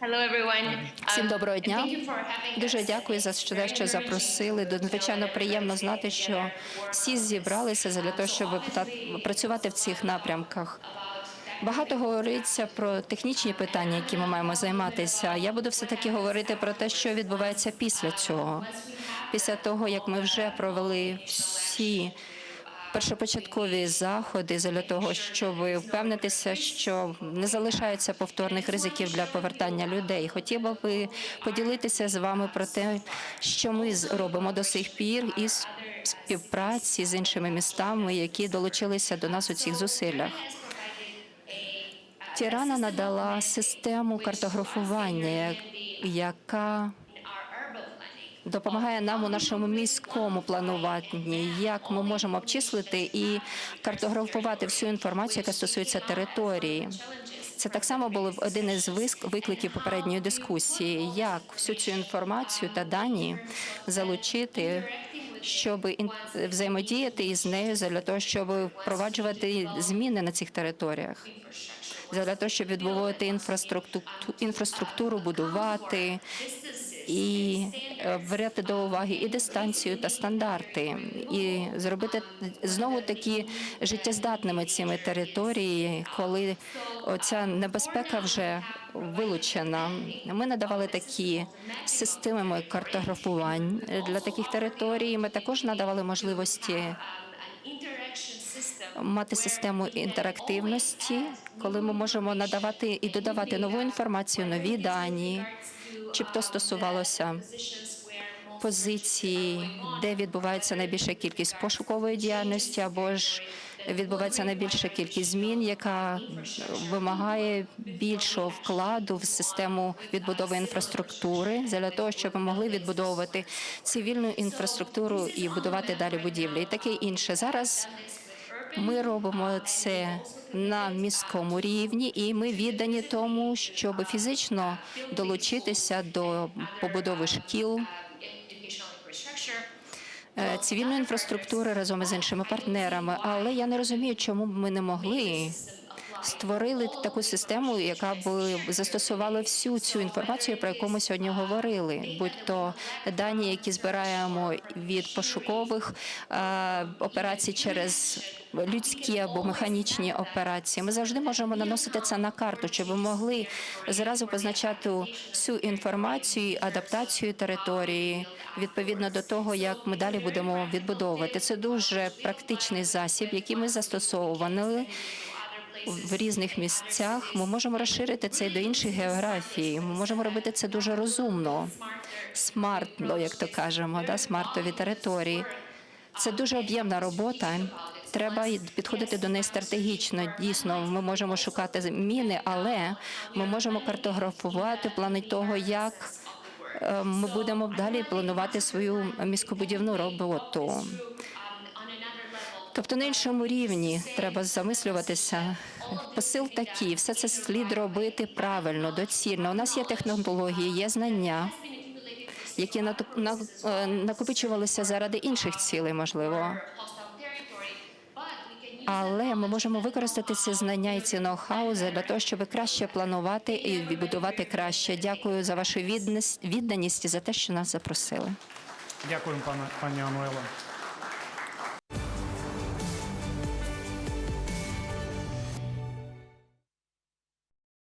Hello, everyone. Всім Um, доброго дня. thank you for having Дуже дякую за що те, що запросили. Надзвичайно приємно знати, що всі зібралися для того, щоб та- працювати в цих напрямках. Багато говориться про технічні питання, які ми маємо займатися. Я буду все таки говорити про те, що відбувається після цього. Після того, як ми вже провели всі першопочаткові заходи для того, щоб впевнитися, що не залишається повторних ризиків для повертання людей. Хотіла би поділитися з вами про те, що ми робимо до сих пір із співпраці з іншими містами, які долучилися до нас у цих зусиллях. Тірана надала систему картографування, яка допомагає нам у нашому міському плануванні, як ми можемо обчислити і картографувати всю інформацію, яка стосується території. Це так само було один із викликів попередньої дискусії, як всю цю інформацію та дані залучити, щоб взаємодіяти із нею для того, щоб впроваджувати зміни на цих територіях. Для того, щоб відбувати інфраструктуру, інфраструктуру будувати і е, брати до уваги і дистанцію та стандарти, і зробити знову такі життєздатними цими території, коли оця небезпека вже вилучена. Ми надавали такі системи картографувань для таких територій. Ми також надавали можливості мати систему інтерактивності, коли ми можемо надавати і додавати нову інформацію, нові дані, чи б то стосувалося позиції, де відбувається найбільша кількість пошукової діяльності, або ж відбувається найбільша кількість змін, яка вимагає більшого вкладу в систему відбудови інфраструктури для того, щоб ми могли відбудовувати цивільну інфраструктуру і будувати далі будівлі, і таке інше. Зараз ми робимо це на міському рівні, і ми віддані тому, щоб фізично долучитися до побудови шкіл, е, цивільної інфраструктури разом із іншими партнерами. Але я не розумію, чому б ми не могли створили таку систему, яка б застосувала всю цю інформацію, про яку ми сьогодні говорили, будь то дані, які збираємо від пошукових е, операцій через людські або механічні операції. Ми завжди можемо наносити це на карту, щоб ми могли зразу позначати всю інформацію, адаптацію території відповідно до того, як ми далі будемо відбудовувати. Це дуже практичний засіб, який ми застосовували в різних місцях. Ми можемо розширити це до інших географій. Ми можемо робити це дуже розумно, смартно, як то кажемо, да, смартові території. Це дуже об'ємна робота. Треба підходити до неї стратегічно. Дійсно, ми можемо шукати міни, але ми можемо картографувати в плані того, як е, ми будемо далі планувати свою міськобудівну роботу. Тобто на іншому рівні треба замислюватися. Посил такий, все це слід робити правильно, доцільно. У нас є технології, є знання, які е, накопичувалися заради інших цілей, можливо. Але ми можемо використати ці знання і ці ноу-хау для того, щоб краще планувати і відбудувати краще. Дякую за вашу відданість і за те, що нас запросили. Дякуємо, пане пані Ануело.